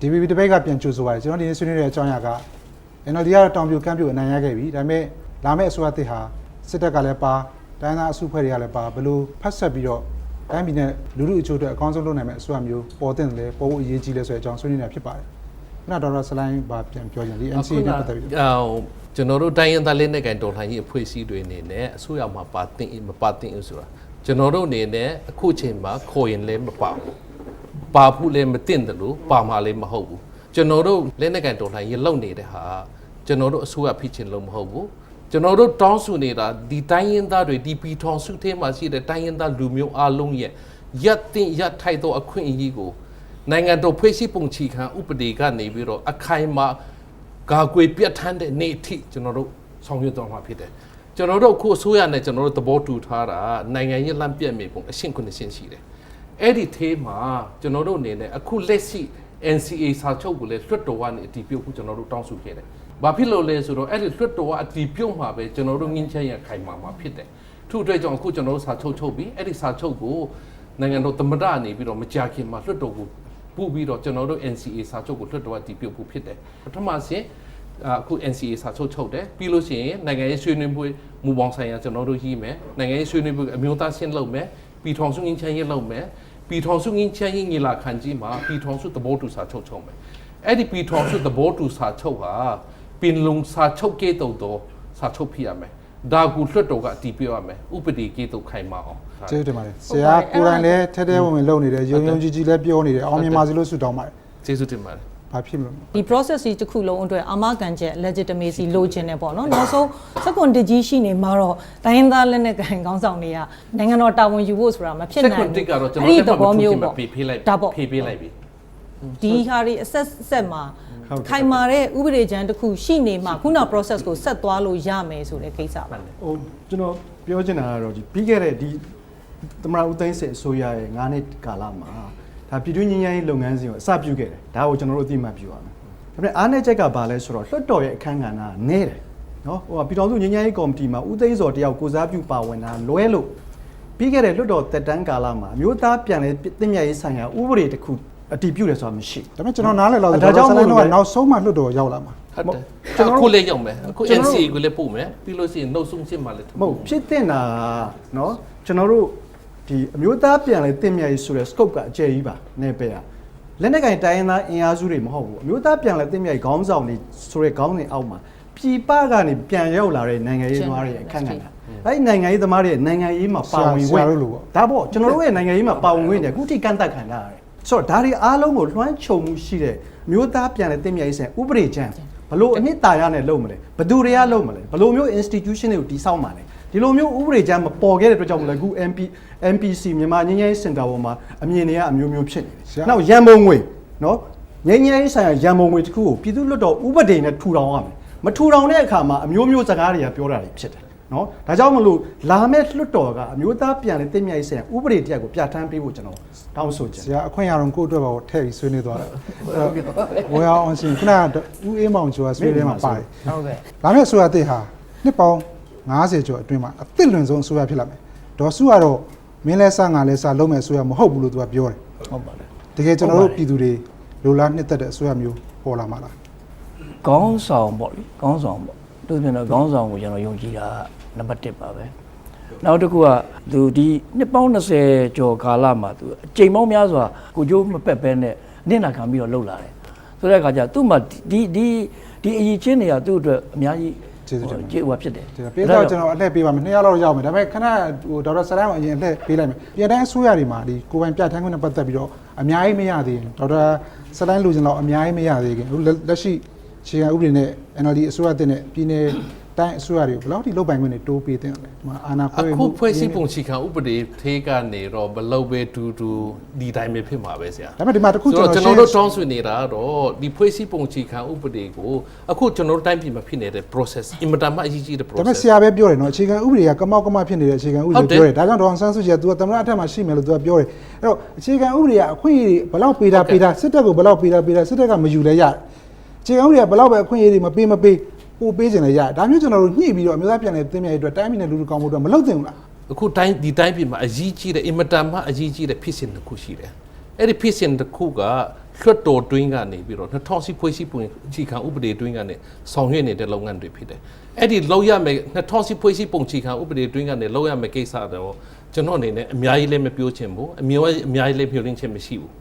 DVB တပိတ်ကပြန်ကြိုဆိုပါတယ်ကျွန်တော်ဒီနေ့ဆွေးနွေးတဲ့အကြောင်းအရာက NLD ကတော့တောင်ပြိုကမ်းပြိုအနိုင်ရခဲ့ပြီဒါပေမဲ့လာမယ့်အစိုးရတစ်ဟာစစ်တပ်ကလည်းပါတိုင်းသားအစုဖွဲ့တွေကလည်းပါဘယ်လိုဖတ်ဆက်ပြီးတော့တိုင်းပြည်နဲ့လူလူအချို့အတွက်အကောင်းဆုံးလုပ်နိုင်မယ့်အစိုးရမျိုးပေါ်တင်တယ်ပေါ်ဖို့အရေးကြီးလဲဆိုတဲ့အကြောင်းဆွေးနွေးနေတာဖြစ်ပါတယ်ခုနဒေါက်တာဆလိုင်းဘာပြန်ပြောချင်ဒီ NCA နဲ့ပတ်သက်ပြီးတော့အော်ကျွန်တော်တို့တိုင်းရင်းသားလက်နက်ကိုင်တော်လှန်ရေးအဖွဲ့အစည်းတွေအနေနဲ့အစိုးရမှာပါတင်မပါတင်ဘူးဆိုတာကျွန်တော်တို့အနေနဲ့အခုချိန်မှာခေါ်ရင်လည်းမပါဘူး ပါဘူးလည်းမတင်တယ်လို့ပါမှာလည်းမဟုတ်ဘူးကျွန်တော်တို့လက်နက်ကိုင်တော်လှန်ရေးလုပ်နေတဲ့ဟာကျွန်တော်တို့အစိုးရဖြစ်ချင်လို့မဟုတ်ဘူးကျွန်တော်တို့တောင်းဆိုနေတာဒီတိုင်းရင်းသားတွေဒီပီထောင်စုထဲမှာရှိတဲ့တိုင်းရင်းသားလူမျိုးအလုံးရဲ့ရက်တင်ရက်ထိုက်သောအခွင့်အရေးကိုနိုင်ငံတော်ဖွဲ့စည်းပုံချီခံဥပဒေကနေပြီးတော့အခိုင်အမာကာကွယ်ပြတ်ထန်းတဲ့နေ့အထိကျွန်တော်တို့ဆောင်ရွက်တော်မှာဖြစ်တယ်ကျွန်တော်တို့အခုအစိုးရနဲ့ကျွန်တော်တို့သဘောတူထားတာနိုင်ငံရေးလမ်းပြတ်မြေပုံအရှင်းခုနှစ်ရှင်းရှိတယ် အဲ့ဒီသေးမှာကျွန်တော်တို့အနေနဲ့အခုလက်ရှိ NCA စာချုပ်ကိုလည်းလွှတ်တော်ကနေအတည်ပြုဖို့ကျွန်တော်တို့တောင်းဆိုခဲ့တယ်။ဘာဖြစ်လို့လဲဆိုတော့အဲ့ဒီလွှတ်တော်ကအတည်ပြုမှာပဲကျွန်တော်တို့ငင်းချမ်းရခိုင်မှာမှာဖြစ်တယ်။ထို့အတွက်ကြောင့်အခုကျွန်တော်တို့စာချုပ်ချုပ်ပြီးအဲ့ဒီစာချုပ်ကိုနိုင်ငံတော်သမ္မတအနေပြီးတော့မကြာခင်မှာလွှတ်တော်ကိုပို့ပြီးတော့ကျွန်တော်တို့ NCA စာချုပ်ကိုလွှတ်တော်ကတည်ပြုဖို့ဖြစ်တယ်။ပထမဆင့်အခု NCA စာချုပ်ချုပ်တယ်ပြီးလို့ရှိရင်နိုင်ငံရေးဆွေးနွေးမှုမူပေါင်းဆိုင်ရာကျွန်တော်တို့ရေးမယ်နိုင်ငံရေးဆွေးနွေးမှုအမျိုးသားရှင်းလုပ်မယ်ပြည်ထောင်စုငင်းချမ်းရေးလုပ်မယ် ပြည်ထောင်စုငင်းချမ်းရေးညီလာခံကြီးမှာပြည်ထောင်စုသဘောတူစာချုပ်ချုပ်မယ်အဲ့ဒီပြည်ထောင်စုသဘောတူစာချုပ်ဟာပင်လုံစာချုပ်ကဲ့သို့သောစာချုပ်ဖြစ်ရမယ်ဒါကူလွှတ်တော်ကအတည်ပြုရမယ်ဥပဒေကဲ့သို့ခိုင်မာအောင်ကျေးဇူးတင်ပါတယ်ဆရာကိုယ်တိုင်လည်းထဲထဲဝင်ဝင်လုပ်နေတယ်ယုံယုံကြည်ကြည်လည်းပြောနေတယ်အောင်မြင်ပါစေလို့ဆုတောင်းပါတယ်ကျေးဇူးတင်ပါတယ် ဘာဖြစ်မလို့ဒီ process ကြီးတစ်ခုလုံးအတွက်အာမခံချက် legitimacy လိုချင်တယ်ပေါ့နော်နောက်ဆုံးစက္ကွန်တကြီးရှိနေမှာတော့တိုင်းရင်းသားလက်နက်ကိုင်ခေါင်းဆောင်တွေကနိုင်ငံတော်တာဝန်ယူဖို့ဆိုတာမဖြစ်စက်နိုင်ကွန်ဘူးတစ်ကတော့ကျွန်အဲ့တော်ဒီသဘောမျိုးပေါ့ဖြေပေးလိုက်ဒါပေါ့ဖြေပေးလိုက်ပြီဒီဟာတွေအဆက်ဆက်မှာခိုင်မာတဲ့ဥပဒေကြမ်းတစ်ခုရှိနေမှာခုန process ကိုဆက်သွားလို့ရမယ်ဆိုတဲ့ကိစ္စပါဟိုကျွန်တော်ပြောချင်တာကတော့ဒီပြီးခဲ့တဲ့ဒီသမရဦးသိန်းစစ်အစိုးရရဲ့9နှစ်ကာလမှာ ဒါပြည်တွင်းငင်းငယ်ရေးလုပ်ငန်းစဉ်ကိုအစပြုခဲ့တယ်ဒါကိုကျွန်တော်တို့အသိမှတ်ပြုရမယ်ဒါပေမဲ့အားနည်းချက်ကဘာလဲဆိုတော့လွှတ်တော်ရဲ့အခန်းကဏ္ဍကနည်းတယ်နော်ဟိုကပြည်တော်စုငင်းငယ်ရေးကော်မတီမှာဦးသိန်းစော်တယောက်ကိုစားပြုပါဝင်တာလွဲလို့ပြီးခဲ့တဲ့လွှတ်တော်တက်တန်းကာလမှာအမျိုးသားပြန်လည်တည်မြဲရေးဆိုင်ရာဥပဒေတစ်ခုအတည်ပြုတယ်ဆိုတာမရှိ ဒါပေမဲ့ကျွန်တော်နားလည်လို့ ဒါ ဒေါက် ကြော တာ င့် ဆလိုင်း မို့ တို့က လို့ နောက်ဆုံးမှလွတ်တော်ရောက်လာမှာ ဟုတ်တယ် ကျွန်တော်တို့ အခုလည်းရောက်မယ်အခု ကျွန်တော်တို့ NCA ကိုလည်းပို့မယ်ပြီးလို့ရှိရင်နှုတ်ဆုံးချင်းမှလည်း မဟုတ်ဖြစ်တင်တာကเนาะကျွန်တော်တို့ ဒီအမျိုးသားပြန်လဲတင့်မြတ်ရေးဆိုတဲ့ scope ကအကျယ်ကြီးပါနေပဲอ่ะလက်နက်ကင်တိုင်းရင်းသားအင်အားစုတွေမဟုတ်ဘူးအမျိုးသားပြန်လဲတင့်မြတ်ရေးခေါင်းဆောင်တွေဆိုတဲ့ခေါင်းစဉ်အောက်မှာပြည်ပကနေပြန်ရောက်လာတဲ့နိုင်ငံရေးသမားတွေရဲ့အခက်အခဲအဲ့ဒီနိုင်ငံရေးသမားတွေရဲ့နိုင်ငံရေးမှာပါဝင်ဆခွရာင့်တို့လိုပေါ့ဒါပေါ့ကျွန်တော်တို့ရဲ့နိုင်ငံရေးမှာပါဝင်ခွင့်တယ်အခုထိကန့်သတ်ခံထားရတယ်ဆိုတော့ဒါတွေအားလုံးကိုလွှမ်းခြုံမှုရှိတဲ့မျိုးသားပြန်လဲတင့်မြတ်ရေးဆိုင်ဥပဒေချမ်းဘလို့အနှစ်သာရနဲ့လုပ်မလဲဘသူတွေကလုပ်မလဲဘလို့မျိုး institution တွေကိုတည်ဆောက်မှာလဲ ဒီလိုမျိုးဥပဒေချမ်းမပေါ်ခဲ့တဲ့အတွက်ကြောင့်မလဲအခု MP MPC မြန်မာငင်းငယ်စင်တာပေါ်မှာအမြင်တွေကအမျိုးမျိုးဖြစ်နေတယ်နောက်ရန်ပုံငွေနော်ငင်းငယ်ဆိုင်ရာရန်ပုံငွေတစ်ခုကိုပြည်သူ့လွှတ်တော်ဥပဒေနဲ့ထူထောင်ရမယ်မထူထောင်တဲ့အခါမှာအမျိုးမျိုးစကားတွေကပြောတာတွေဖြစ်တယ်နော်ဒါကြောင့်မလို့လာမဲ့လွှတ်တော်ကအမျိုးသားပြန်လည်တည်မြဲရေးဆိုင်ရာဥပဒေတစ်ရပ်ကိုပြဋ္ဌာန်းပေးဖို့ကျွန်တော်တောင်းဆိုချင်ဆတယ်ရာအခွင့်အရေးတော့ကိုယ့်အတွက်ပါထည့်ပြီးဆွေးနွေးသွားတယ်အဲ့တော့ဝေအောင်အောင်ရှင်ခုနကဦးအေးမောင်ကျော်ကဆွေးနွေးမှာပါတယ်ဟုတ်ကဲ့လာမယ့်အစိုးရအသစ်ဟာနှစ်ပေါင်း 90ကျော်အတွင်းမှာအသစ်လွန်ဆုံးအစိုးရဖြစ်လာမယ်ဒေါ်စုကတော့မင်းလဲစငါလဲစလုံးမဲ့အစိုးရမဟုတ်ဘူးလို့သူကပြောတယ်ဟုတ်ပါတယ်တကယ်ကျွန်တော်တို့ပြည်သူတွေလိုလားနှစ်သက်တဲ့အစိုးရမျိုးပေါ်လာမှာလားခေါင်းဆောင်ပေါ့လေခေါင်းဆောင်ပေါ့သူပြင်တော့ခေါင်းဆောင်ကိုကျွန်တော်ယုံကြည်တာနံပါတ်1ပါပဲနောက်တစ်ခုကသူဒီနှစ်ပေါင်း20ကျော်ကာလမှာသူအချိန်ပေါင်းများစွာကိုကျိုးမပက်ပဲနဲ့နင့်နာခံပြီးတော့လှုပ်လာတယ်ဆိုတဲ့အခါကျသူ့မှာဒီဒီဒီအရေးချင်းတွေကသူ့အတွက်အများကြီး ကျေးဇူးတင်ပါတယ်ကျေးဟိုဖြစ်တယ်ဒီပေးတော့ကျွန်တော်အလှည့်ပေးပါမယ်နှစ်ရက်လောက်ရောက်မယ်ဒါပေမဲ့ခဏဟိုဒေါက်တာဆလိုင်းကအရင်အလှည့်ပေးလိုက်မယ်ပြည်တိုင်းအစိုးရတွေမှာဒီကိုယ်ပိုင်ပြဋ္ဌာန်းခွင့်နဲ့ပတ်သက်ပြီးတော့အများကြီးမရသေးဘူးဒေါက်တာဆလိုင်းလူချင်းတော့အများကြီးမရသေးခင်အခုလက်ရှိခြေခံဥပဒေနဲ့ NLD အစိုးရတင်တဲ့ပြည်နယ် တိုင်းအစိုးရတွေကိုဘယ်လောက်ထိလုတ်ပိုင်ခွင့်တွေတိုးပေးတဲ့လဲဒီမှာအာဏာခွဲအခုဖွဲ့စည်းပုံချီခံဥပဒေသေးကနေတော့ဘလောက်ပဲတူတူဒီတိုင်းပဲဖြစ်မှာပဲဆရာဒါပေမဲ့ဒီမှာတစ်ခုဆိုကျွန်တော့တော်ကျွန်တော်တို့တောင်းဆိုနေတာကတော့ဒီဖွဲ့စည်းပုံချီခံဥပဒေကိုအခုကျွန်တော်တို့တိုင်းပြည်မှာဖြစ်နေတဲ့ process အင်မတန်မှအရေးကြီးတဲ့ဒါပေမဲ့ process ဆရာပဲပြောတယ်နော်အခြေခံဥပဒေကကမောက်ကမဖြစ်နေတဲ့အခြေခံဥပဟုဒေတ်တယ်ပြောတယ်ဒါကြောင့်ဒေါအောင်ဆန်းစုကြည်က तू ကသမ္မတအထက်မှာရှိမယ်လို့ तू ကပြောတယ်အဲ့တော့အခြေခံဥပဒေကအခွင့်အရေးတွေဘယ်လောက်ပေးတာပေးတာစစ်တပ်ကိုဘယ်လောက်ပေးတာပေးတာစစ်တပ်ကမယူလဲရတယ်အခြေခံဥပဒေကဘယ်လောက်ပဲအခွင့်အရေးတွေမပေးမပေး ပို့ပေးခြင်းလည်းရတယ်ဒါမျိုးကျွန်တော်တို့ညှိပြီးတော့အမျိုးသားပြန်လည်သိမြဲရေးအတွက်တိုင်းပြည်နဲ့လူလူကောင်းဖို့အတွက်မလုပ်သင့်ဘူးလားအခုတိုင်းဒီတိုင်းပြည်မှာအရေးကြီးတဲ့အင်မတန်မှအရေးကြီးတဲ့ဖြစ်စဉ်တစ်ခုရှိတယ်အဲ့ဒီဖြစ်စဉ်တစ်ခုကလွှတ်တော်တွင်းကနေပြီးတော့2000ဖွဲ့စည်းပုံအခြေခံဥပဒေတွင်းကနေဆောင်ရွက်နေတဲ့လုပ်ငန်းတွေဖြစ်တယ်အဲ့ဒီလောက်ရမယ်2000ဖွဲ့စည်းပုံအခြေခံဥပဒေတွင်းကနေလောက်ရမယ်ကိစ္စတော့ကျွန်တော်အနေနဲ့အများကြီးလည်းမပြောချင်ဘူးအများကြီးအများကြီးလည်းပြောရင်းချင်းမရှိဘူး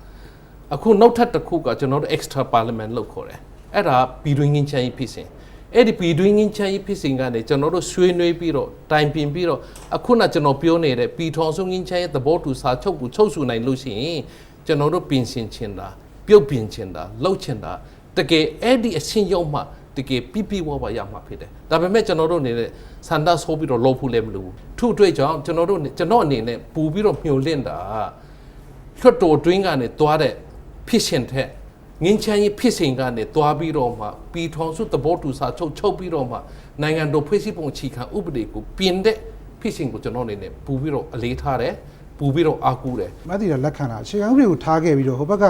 အခုနောက်ထပ်တစ်ခုကကျွန်တော်တို့ extra parliament လို့ခေါ်တယ်အဲ့ဒါပြည်တွင်းငင်းချမ်းရေးဖြစ်စဉ် အဲ့ဒီပြည်တွင်းငင်းချမ်းရေးဖြစ်စဉ်ကနေကျွန်တော်တို့ဆွေးနွေးပြီးတော့တိုင်ပင်ပြီးတော့အခုနကျွန်တော်ပြောနေတဲ့ပြည်ထောင်စုငင်းချမ်းရေးသဘောတူစာချုပ်ကိုချုပ်ဆိုနိုင်လို့ရှိရင်ကျွန်တော်တို့ပြင်ဆင်ချင်တာပြုတ်ပြင်ချင်တာလှုပ်ချင်တာတကယ်အဲ့ဒီအဆင့်ရောက်မှတကယ်ပြပြဝဝရမှာဖြစ်တယ်ဒါပေမဲ့ကျွန်တော်တို့အနေနဲ့စန္ဒဆိုးပြီးတော့လှုပ်ဖို့လည်းမလိုဘူးထို့အတွက်ကြောင့်ကျွန်တော်တို့ကျွန်တော်အနေနဲ့ပူပြီးတော့မျှော်လင့်တာလွှတ်တော်တွင်းကနေသွားတဲ့ဖြစ်ရှင်တဲ့ ငင်းချမ်းရေးဖြစ်စဉ်ကနေသွားပြီးတော့မှပြည်ထောင်စုသဘောတူစာချုပ်ချုပ်ပြီးတော့မှနိုင်ငံတော်ဖွဲ့စည်းပုံအခြေခံဥပဒေကိုပြင်တဲ့ဖြစ်စဉ်ကိုကျွန်တော်အနေနဲ့ပူပြီးတော့အလေးထားတယ်ပူပြီးတော့အားကိုးတယ်မတ်တီကလက်ခံတာအခြေခံဥပဒေကိုထားခဲ့ပြီးတော့ဟိုဘက်က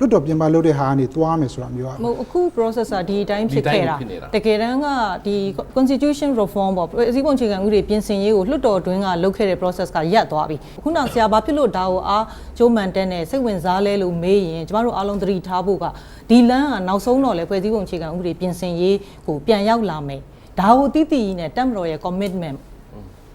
လွတ်တော်ပြင်ပလုပ်တဲ့ဟာကနေသွားမယ်ဆိုတာမျိုးอ่ะမဟုတ်အခု process ကဒီအတိုင်းဖြစ်ခဲ့တာဒီအတိုင်းဖြစ်နေတာတကယ်တမ်းကဒီ constitution reform ပေါ့အစည်းပုံအခြေခံဥပဒေပြင်ဆင်ရေးကိုလွှတ်တော်တွင်းကလုပ်ခဲ့တဲ့ process ကရပ်သွားပြီခုနဆရာဘာဖြစ်လို့ဒါကိုအားကျိုးမှန်တဲ့နဲ့စိတ်ဝင်စားလဲလို့မေးရင်ကျမတို့အားလုံးသတိထားဖို့ကဒီလမ်းကနောက်ဆုံးတော့လေဖွဲ့စည်းပုံအခြေခံဥပဒေပြင်ဆင်ရေးကိုပြန်ရောက်လာမယ်ဒါကိုတိတိကြီးနဲ့တက်မတော်ရဲ့ commitment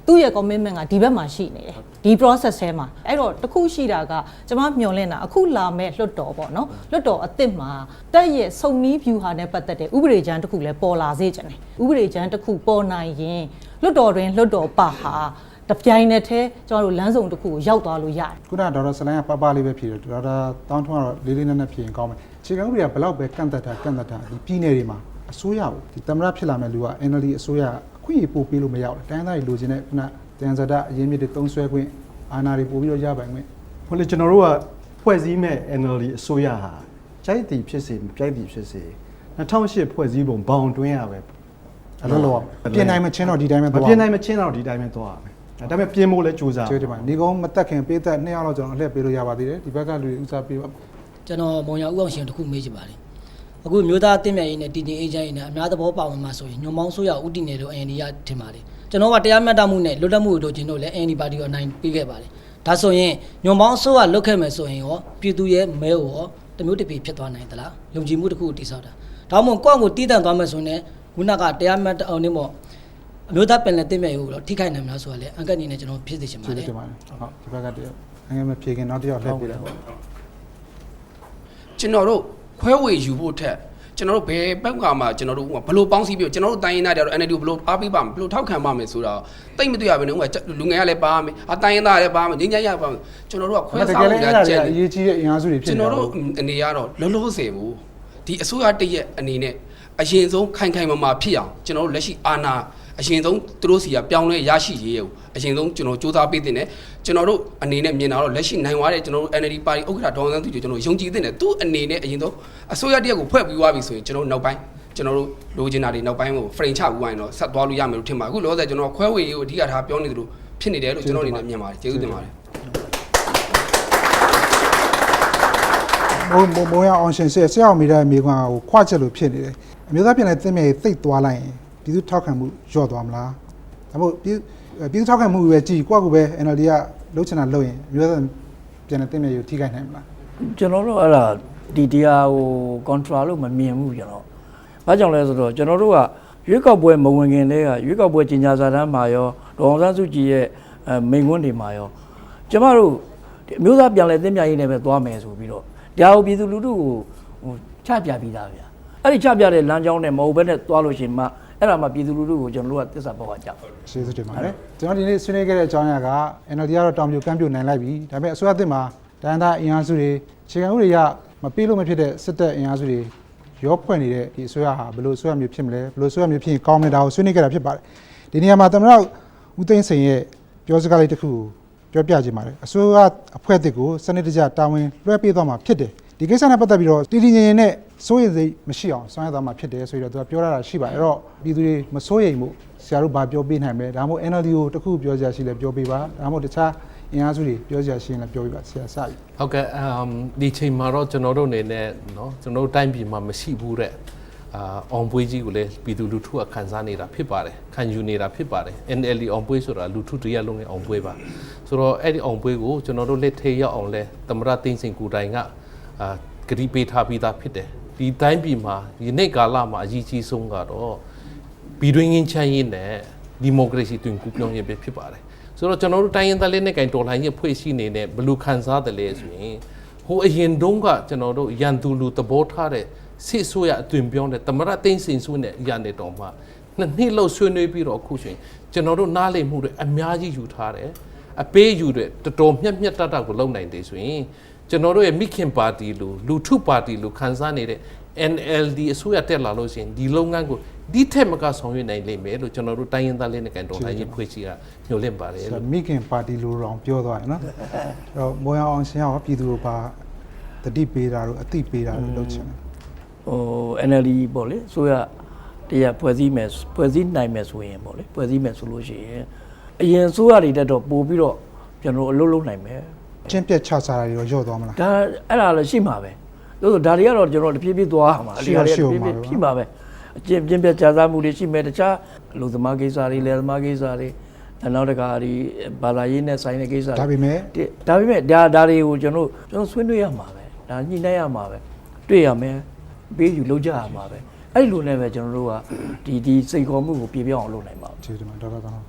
သူ့ရဲ့ commitment ကဒီဘက်မှာရှိနေတယ် ဒီ process ထဲမှာအဲ့တော့တစ်ခုရှိတာကကျွန်မမျှော်လင့်တာအခုလာမဲ့လွှတ်တော်ပေါ့နော်လွှတ်တော်အစ်စ်မှာတက်ရဲ့စုံနီး view ဟာနဲ့ပတ်သက်တဲ့ဥပဒေကြမ်းတစ်ခုလည်းပေါ်လာစေချင်တယ်ဥပဒေကြမ်းတစ်ခုပေါ်နိုင်ရင်လွှတ်တော်တွင်လွှတ်တော်ပါဟာတပြိုင်နက်တည်းကျွန်တော်တို့လမ်းစုံတစ်ခုကိုရောက်သွားလို့ရတယ်ခုနကဒေါက်တာဆလိုင်းကပပလေးပဲဖြေတယ်ဒေါက်တာတောင်းထွန်းကတော့လေးလေးနက်နက်ဖြေရင်ကောင်းမယ်အခြေခံဥပဒေကဘယ်လောက်ပဲကန့်သက်တာကန့်သက်တာဒီပြည်နယ်တွေမှာအစိုးရကိုဒီသမရဖြစ်လာမဲ့လူက NLD အစိုးရအခွင့်အရေးပို့ပေးလို့မရဘူးတိုင်းသားတွေလိုချင်တဲ့ခုန တန်ဇာတအရင်မြစ်တွေတုံးဆွဲခွင့်အာဏာတွေပို့ပြီးတော့ရပိုင်ခွင့်ဟိုလေကျွန်တော်တို့ကဖွဲ့စည်းမဲ့ NLD အစိုးရဟာကြိုက်တီဖြစ်စေမကြိုက်တီဖြစ်စေ2008ဖွဲ့စည်းပုံဘောင်တွင်းရပဲအဲ့လိုလို့ပြင်နိုင်မချင်းတော့ဒီတိုင်းပဲမသွားပြင်နိုင်မချင်းတော့ဒီတိုင်းပဲသွားရမယ်ဒါပေမဲ့ပြင်ဖို့လဲကြိုးစားကျွေးတယ်မှာနေကုန်းမတက်ခင်ပေးသက်နှစ်ယောက်လောက်ကျွန်တော်အလှည့်ပေးလို့ရပါသေးတယ်ဒီဘက်ကလူတွေဥစားပေးပါကျွန်တော်မောင်ရဦးအောင်ရှင်တစ်ခုမေးချင်ပါတယ်အခုမျိုးသားအသင်းမြတ်ရေးနဲ့တည်တည်အေးချမ်းရေးနဲ့အများသဘောပါဝင်မှာဆိုရင်ညွန်မောင်းဆိုးရဦးတည်နေလို့ AND ရထင်ပါတယ် ကျွန်တော်ကတရားမျှတမှုနဲ့လွတ်လပ်မှုကိုတို့ချင်းတို့လည်း AND ပါတီကိုအနိုင်ပေးခဲ့ပါတယ်ဒါဆိုရင်ညွန်မောင်းဆိုးကလွတ်ခဲ့မယ်ဆိုရင်ရောပြည်သူရဲ့မဲကိုရောတမျိုးတစ်ပြေဖြစ်သွားနိုင်သလားယုံကြည်မှုတစ်ခုကိုတည်ဆောက်တာဒါမှမဟုတ်ကိုယ့်ကိုတည်တံ့သွားမယ်ဆိုရင်လည်းခုနကတရားမျှတအောင်နေပေါ့အမျိုးသားပင်လယ်တည်မြတ်ရေးကိုတော့ထိခိုက်နိုင်မလားဆိုတာလည်းအင်္ဂတ်အနေနဲ့ကျွန်တော်ဖြစ်စေချင်ပါကျွေးတယ်တယ်မှာဟုတ်ဒီဘက်ကတည်းကငယ်မဖြေခင်နောက်တစ်ယောက်လှည့်ပေးလိုက်ပါကျွန်တော်တို့ခွဲဝေယူဖို့ထက် ကျွန်တော်တို့ဘယ်ဘက်ကမှကျွန်တော်တို့ဘလို့ပေါင်းစည်းပြီးကျွန်တော်တို့တိုင်းရင်းသားတွေကတော့ NLD ကိုဘလို့အားပေးပါမယ်ဘလို့ထောက်ခံပါမယ်ဆိုတော့တိတ်မတွေ့ရဘဲနဲ့ဥကလူငယ်ကလည်းပါမယ်အတိုင်းရင်းသားလည်းပါမယ်ငင်းကြရပါမယ်ကျွန်တော်တို့ကခွဲတစားကယ်လို့လည်းရအဲ့ဒါတွေချက်အရေးကြီးတဲ့အင်အားစုတွေဖြစ်ကျွန်နေတော်တာတို့အနေကတော့လောလောဆယ်ဘူးဒီအစိုးရတရက်အနေနဲ့အရင်ဆုံးခိုင်ခိုင်မာမာဖြစ်အောင်ကျွန်တော်တို့လက်ရှိအာဏာ အရင်ဆုံးသူတို့စီကပြောင်းလဲရရှိရေးကိုအရင်ဆုံးကျွန်တော်စူးစမ်းပေးတင်တယ်ကျွန်တော်တို့အနေနဲ့မြင်တာတော့လက်ရှိနိုင်သွားတဲ့ကျွန်တော်တို့ NLD ပါတီဥက္ကဋ္ဌဒေါအောင်ဆန်းစုကြည်ကျွန်တော်ယုံကြည်တင်တယ်သူအနေနဲ့အရင်ဆုံးအစိုးရတရက်ကိုဖွဲ့ပြီးသွားပြီဆိုရင်ကျွန်တော်တို့နောက်ပိုင်းကျွန်တော်တို့လိုချင်တာတွေနောက်ပိုင်းကို frame ချပြီးသွားရင်တော့ဆက်သွားလို့ရမယ်လို့ထင်ပါအခုလောဆယ်ကျွန်တော်ခွဲဝေရေးကိုအဓိကထားပြောနေသလိုဖြစ်နေတယ်လို့ကျွန်တော်အနေနဲ့မြင်ပါတယ်ကျေးဇူးတင်ပါတယ်ဘုံဘုံဘုံရအောင်ရှင်ဆရာဆရာအောင်မိတဲ့မိကွာကိုခွချက်လို့ဖြစ်နေတယ်အမျိုးသားပြည်နယ်တင်မြေသိတ်သွားလိုက်ရင် ပြည်သူထောက်ခံမှုလျော့သွားမလားဒါမို့ပြည်ပြည်သူထောက်ခံမှုပဲကြည်ကိုယ့်ကိုယ်ပဲ NLD ကလှုပ်ချင်တာလှုပ်ရင်အမျိုးသားပြည်နယ်တင်မြေကိုထိခိုက်နိုင်မလားကျွန်တော်တို့အဲ့ဒါဒီတရားကို control လို့မမြင်ဘူးကျွန်တော်။ဘာကြောင့်လဲဆိုတော့ကျွန်တော်တို့ကရွေးကောက်ပွဲမဝင်ခင်တည်းကရွေးကောက်ပွဲကြီးညာစာတမ်းမှာရောဒေါအောင်ဆန်းစုကြည်ရဲ့အဲမိန့်ခွန်းတွေမှာရောကျမတို့ဒီအမျိုးသားပြန်လဲတင်းမြရေးနဲ့ပဲသွားမယ်ဆိုပြီးတော့တရားကိုပြည်သူလူထုကိုဟိုချပြပြီးသားဗျာ။အဲ့ဒီချပြတဲ့လမ်းကြောင်းနဲ့မဟုတ်ဘဲနဲ့သွားလို့ရှိရင်မှ အဲ့ဒါမှပြည်သူလူထုကိုကျွန်တော်တို့ကသစ္စာပေါက်ကကြောက်ကျေးဇူးတင်ပါတယ်ကျွန်တော်ဒီနေ့ဆွေးနွေးခဲ့တဲ့အကြောင်းအရာက NLD ကတော့တောင်ပြိုကမ်းပြိုနိုင်လိုက်ပြီဒါပေမဲ့အစိုးရအသစ်မှာတန်တာအင်အားစုတွေခြေခံဥပဒေရမပေးလို့မဖြစ်တဲ့စစ်တပ်အင်အားစုတွေရောဖွဲ့နေတဲ့ဒီအစိုးရဟာဘယ်လိုအစိုးရမျိုးဖြစ်မလဲဘယ်လိုအစိုးရမျိုးဖြစ်ရင်ကောင်းမလဲဒါကိုဆွေးနွေးခဲ့တာဖြစ်ပါတယ်ဒီနေရာမှာသမ္မတဦးသိန်းစိန်ရဲ့ပြောစကားလေးတစ်ခုကိုပြောပြခြင်းပါတယ်အစိုးရအဖွဲ့အသစ်ကိုစနစ်တကျတာဝန်လွှဲပေးသွားမှာဖြစ်တယ် ဒီကိစ္စနဲ့ပတ်သက်ပြီးတော့တည်တည်ငြိမ်ငြိမ်နဲ့စိုးရိမ်စိတ်မရှိအောင်ဆောင်ရွက်သွားမှာဖြစ်တယ်ဆိုပြီးတော့သူကပြောရတာရှိပါတယ်အဲ့တော့ပြည်သူတွေမစိုးရိမ်မှုဆရာတို့ဘာပြောပေးနိုင်မလဲဒါမှမဟုတ် NLD ကိုတစ်ခုပြောစရာရှိလဲပြောပေးပါဒါမှမဟုတ်တခြားအင်အားစုတွေပြောစရာရှိရင်လည်းပြောပေးပါဆရာစပြီ ဟုတ်ကဲ့အမ်ဒီချိန်မှာတော့ကျွန်တော်တို့အနေနဲ့เนาะကျွန်တော်တို့တိုင်းပြည်မှာမရှိဘူးတဲ့အ အာအောင်ပွဲကြီးကိုလည်းပြည်သူလူထုကခံစားနေတာဖြစ်ပါတယ်ခံယူနေတာဖြစ်ပါတယ် NLD အောင်ပွဲဆိုတာလူထုတရက်လုံးရဲ့အောင်ပွဲပါဆိုတော့အဲ့ဒီအောင်ပွဲကိုကျွန်တော်တို့လက်ထဲရောက်အောင်လဲသမရသိန်းစင်ကိုတိုင်က အာဂရီပေးထားပြီးသားဖြစ်တယ်ဒီတိုင်းပြည်မှာဒီနေ့ကာလမှာအရေးကြီးဆုံးကတော့ပြည်တွင်းငင်းချမ်းရေးနဲ့ဒီမိုကရေစီတွင်ကူပြောင်းရေးပဲဖြစ်ပါတယ်ဆိုတော့ကျွန်တော်တို့တိုင်းရင်းသားလေးနဲ့ကင်တော်လှန်ရေးဖွဲ့စည်းနေတဲ့ဘယ်လူခံစားတယ်လဲဆိုရင်ဟိုအရင်တုန်းကကျွန်တော်တို့ရန်သူလူသဘောထားတဲ့စစ်ဆိုးရအသွင်ပြောင်းတဲ့တမရသိန်းစင်စုနဲ့ရန်နေတော်မှာနှစ်နှစ်လောက်ဆွေးနွေးပြီးတော့အခုဆိုရင်ကျွန်တော်တို့နားလည်မှုတွေအများကြီးယူထားတယ်အပေးယူတဲ့တော်တော်မြတ်မြတ်တတ်တတ်ကိုလုပ်နိုင်တယ်ဆိုရင် ကျွန်တော်တို့ရဲ့မိခင်ပါတီလူလူထုပါတီလူခံစားနေတဲ့ NLD အစိုးရတက်လာလို့ရှိရင်ဒီလုပ်ငန်းကိုဒီထက်မကဆောင်ရွက်နိုင်လိမ့်မယ်လို့ကျွန်တော်တို့တိုင်းရင်းသားလေးနဲ့ကန်တော်တိုင်းရေးဖွဲ့စည်းကညှို့လင့်ပါတယ်ဆိုလို့တော့မိခင်ပါတီလိုတော့ပြောသွားတယ်နော်အဲ့တော့မောင်ရအောင်ရှင်ရောပြည်သူတို့ပါတတိပေးတာတို့အတိပေးတာတို့လုပ်ချင်တယ်ဟို NLD ပေါ့လေဆိုရတရားဖွဲ့စည်းမယ်ဖွဲ့စည်းနိုင်မယ်ဆိုရင်ပေါ့လေဖွဲ့စည်းမယ်ဆိုလို့ရှိရင်အရင်ဆိုရတွေတက်တော့ပို့ပြီးတော့ကျွန်တော်တို့အလုပ်လုပ်နိုင်မယ် ကျင့်ပြတ်ချစားတာတွေရောညော့သွားမလားဒါအဲ့ဒါလည်းရှိမှာပဲသို့သောဒါတွေကတော့ကျွန်တော်တဖြည်းဖြည်းသွားရမှာရှိရရှိတရဖြည်းမှာဖြည်းပဲရှိမှာပဲအကျင့်ပြင်းပြကြာစားမှုတွေရှိမယ်တခြားလူသမားကိစ္စတွေလယ်သမားကိစ္စတွေနောက်တကဒီဘာသာရေးနဲ့ဆိုင်တဲ့ကိစ္စတွေဒါပေမဲ့ဒီဒါပေမဲ့ဒါဒါတွေကိုကျွန်တော်ကျွန်တော်ဆွေးနွေးရမှာပဲဒါညှိနှိုင်းရမှာပဲတွေ့ရမယ်ပေးယူလုပ်ကြရမှာပဲအဲ့ဒီလိုနဲ့ပဲကျွန်တော်တို့ကဒီဒီစိတ်ခေါ်မှုကိုပြေပြောင်းအောင်လုပ်နိုင်ပါကျေးဇူးတင်ပါတယ်ဒေါက်တာတောင်း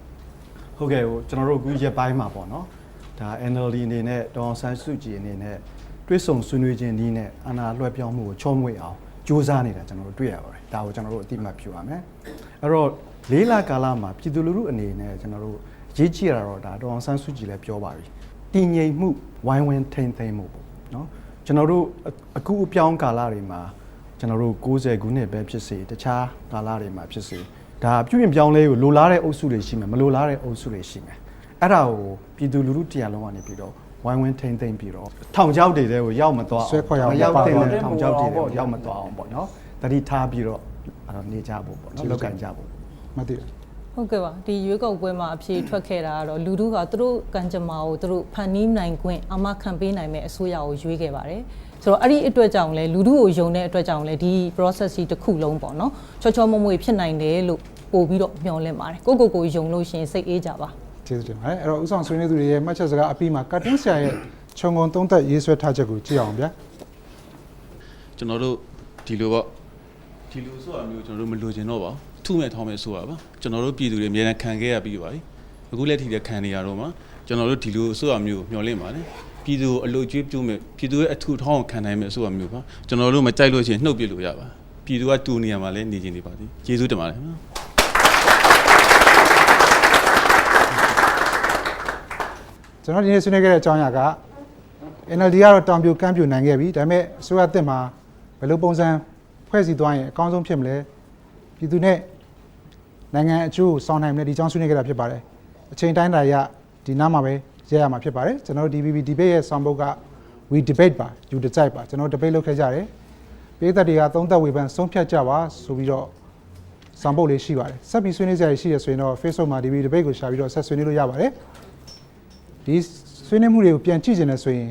ဟုတ်ကဲ့ဟိုကျွန်တော်တို့အခုရက်ပိုင်းမှာပေါ့နော် ဒါ NLD အနေနဲ့ဒေါအောင်ဆန်းစုကြည်အနေနဲ့တွဲဆုံဆွေးနွေးခြင်းဒီနဲ့အာဏာလွှဲပြောင်းမှုကိုချောမွေ့အောင်စ조사နေတာကျွန်တော်တို့တွေ့ရပါတယ်ဒါကိုကျွန်တော်တို့အတိအမှတ်ပြုရမယ်အဲ့တော့လေးလကာလမှာပြည်သူလူထုအနေနဲ့ကျွန်တော်တို့ရေးကြည့်ရတော့ဒါဒေါအောင်ဆန်းစုကြည်လည်းပြောပါပြီတည်ငြိမ်မှုဝိုင်းဝန်းထိန်သိမ်းမှုပေါ့နော်ကျွန်တော်တို့အခုအပြောင်းကာလတွေမှာကျွန်တော်တို့60ခုနှစ်ပဲဖြစ်စေတခြားကာလတွေမှာဖြစ်စေဒါပြုပြင်ပြောင်းလဲကိုလိုလားတဲ့အုပ်စုတွေရှိမယ်မလိုလားတဲ့အုပ်စုတွေရှိမယ် အဲ့ဒါကိုပြည်သူလူထုတရားလုံးကနေပြီးတော့ဝိုင်းဝန်းထိမ့်သိမ့်ပြီးတော့ထောင်ချောက်တွေတဲ့ကိုရောက်မသွားအောင်ဆွဲခေါ်ရအောင်မရောက်တဲ့ပါပါထောင်ချောက်တွေတဲ့ကိုရောက်မသွားအောင်ပေါ့နော်တတိထားပြီးတော့အဲ့တော့နေကြဖို့ပေါ့နော်လောက်ကန်ကြဖို့မသိဘူးဟုတ်ကဲ့ပါဒီရွေးကောက်ပွဲမှာအဖြေထွက်ခဲ့တာကတော့လူထုကသူတို့ကံကြမ္မာကိုသူတို့ဖန်နီးနိုင်ခွင့်အမခံပေးနိုင်မဲ့အစိုးရကိုရွေးခဲ့ပါတယ်ဆိုတော့အဲ့ဒီအတွက်ကြောင့်လဲလူထုကိုယုံတဲ့အတွက်ကြောင့်လဲဒီ process ကြီးတစ်ခုလုံးပေါ့နော်ချောချောမွေ့မွေ့ဖြစ်နိုင်တယ်လို့ပို့ပြီးတော့မျှော်လင့်ပါတယ်ကိုကိုကိုယုံလို့ရှရင်စိတ်အေးကြပါ ကျေးဇူးတင်ပါတယ်အဲ့တော့ဥဆောင်ဆွေးနွေးသူတွေရဲ့မှတ်ချက်စကားအပြီးမှာကတ်တင်းဆရာရဲ့ခြုံငုံသုံးသက်ရေးဆွဲထားချက်ကိုကြည့်အောင်ဗျာကျွန်တော်တို့ဒီလိုပေါ့ဒီလိုဆိုတာမျိုးကျွန်တော်တို့မလိုချင်တော့ပါဘူးထုမဲ့ထောင်းမဲ့ဆိုတာပါကျွန်တော်တို့ပြည်သူတွေအများနဲ့ခံခဲ့ရပြီးပါပြီအခုလက်ထိလည်းခံနေရတော့မှာကျွန်တော်တို့ဒီလိုဆိုတာမျိုးမျှော်လင့်ပါတယ်ပြည်သူကိုအလို့ကျွေးပြုမဲ့ပြည်သူရဲ့အထူထောင်းကိုခံနိုင်မဲ့ဆိုတာမျိုးပါကျွန်တော်တို့မကြိုက်လို့ရှိရင်နှုတ်ပြလို့ရပါပြည်သူကတူနေရမှာလည်းနေချင်နေပါသည်ကျေးဇူးတင်ပါတယ် ကျွန်တော်ဒီနေ့ဆွေးနွေးခဲ့တဲ့အကြောင်းအရာက NLD ကတော့တောင်ပြိုကမ်းပြိုနိုင်ခဲ့ပြီဒါပေမဲ့အစိုးရအသစ်မှာဘယ်လိုပုံစံဖွဲ့စည်းသွားရင်အကောင်းဆုံးဖြစ်မလဲပြည်သူနဲ့နိုင်ငံအကျိုးကိုစောင့်နိုင်မလဲဒီအကြောင်းဆွေးနွေးခဲ့တာဖြစ်ပါတယ်အချိန်တိုင်းတာရဒီနားမှာပဲရဲရမှာဖြစ်ပါတယ်ကျွန်တော်တို့ DBB debate ရဲ့ဆောင်ပုဒ်က we debate ပါ you decide ပါကျွန်တော်တို့ debate လုပ်ခဲ့ကြတယ်ပြည်သက်တွေကသုံးသက်ဝေဖန်ဆုံးဖြတ်ကြပါဆိုပြီးတော့ဆောင်ပုတ်လေးရှိပါတယ်ဆက်ပြီးဆွေးနွေးကြရရှိရဆိုရင်တော့ Facebook မှာ DB debate ကိုရှာပြီးတော့ဆက်ဆွေးနွေးလို့ရပါတယ် ဒီဆွေးနွေးမှုတွေကိုပြန်ကြည့်ကျင်တယ်ဆိုရင်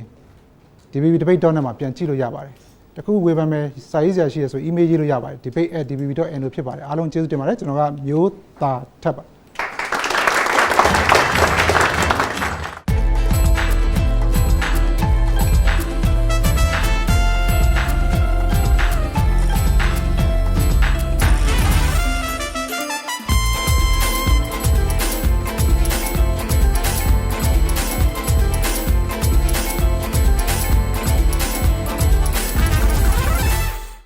DBB debate.net မှာပြန်ကြည့်လို့ရပါတယ်တခုဝေဖန်မယ်စာရေးစရာရှိရဆို email ရေးလို့ရပါတယ် debate@dbb.n လို့ဖြစ်ပါတယ်အားလုံးကျေးဇူးတင်ပါတယ်ကျွန်တော်ကမျိုးသားထပ်ပါ